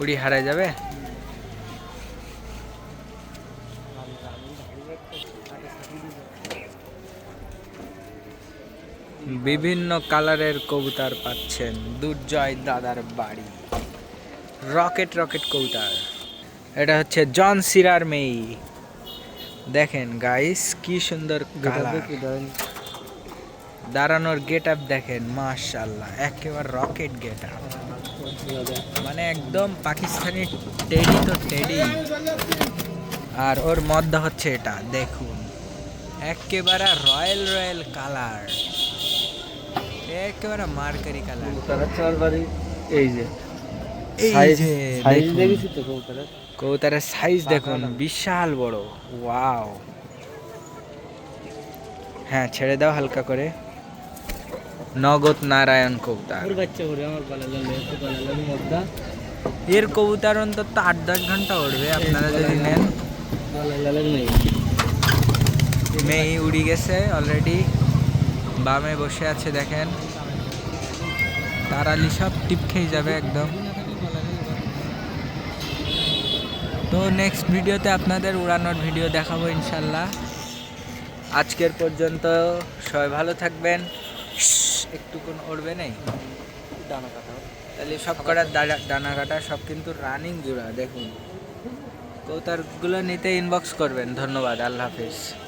উড়ি হারায় যাবে? বিভিন্ন কালারের কবুতর পাচ্ছেন দুর্জয় দাদার বাড়ি। রকেট রকেট কবুতর। এটা হচ্ছে জন সিরার মেই দেখেন গাইস কি সুন্দর কালার দাঁড়ানোর গেট আপ দেখেন মাশাল্লাহ একেবারে রকেট গেট আপ মানে একদম পাকিস্তানি টেডি তো টেডি আর ওর মধ্যে হচ্ছে এটা দেখুন। একেবারে রয়্যাল রয়্যাল কালার একেবারে মার্কারি কালার এই যে। এই যে। দেখেছি তো কবুতরের? কবুতরের সাইজ দেখুন বিশাল বড়। ওয়াও হ্যাঁ ছেড়ে দাও হালকা করে। নগদ নারায়ণ কবুতর। এর কবুতর অন্তত আট দশ ঘণ্টা উঠবে আপনারা যদি নেন। মেয়ে উড়ি গেছে অলরেডি বামে বসে আছে দেখেন। তারালি সব টিপ খেয়ে যাবে একদম। তো নেক্সট ভিডিওতে আপনাদের উড়ানোর ভিডিও দেখাবো ইনশাল্লাহ। আজকের পর্যন্ত সবাই ভালো থাকবেন। একটু কোন উড়বে নেই? ডানা কাটা তাহলে সব কটার ডানা কাটা সব কিন্তু রানিং জোড়া, দেখুন। কৌতারগুলো নিতে ইনবক্স করবেন। ধন্যবাদ, আল্লাহ হাফিজ।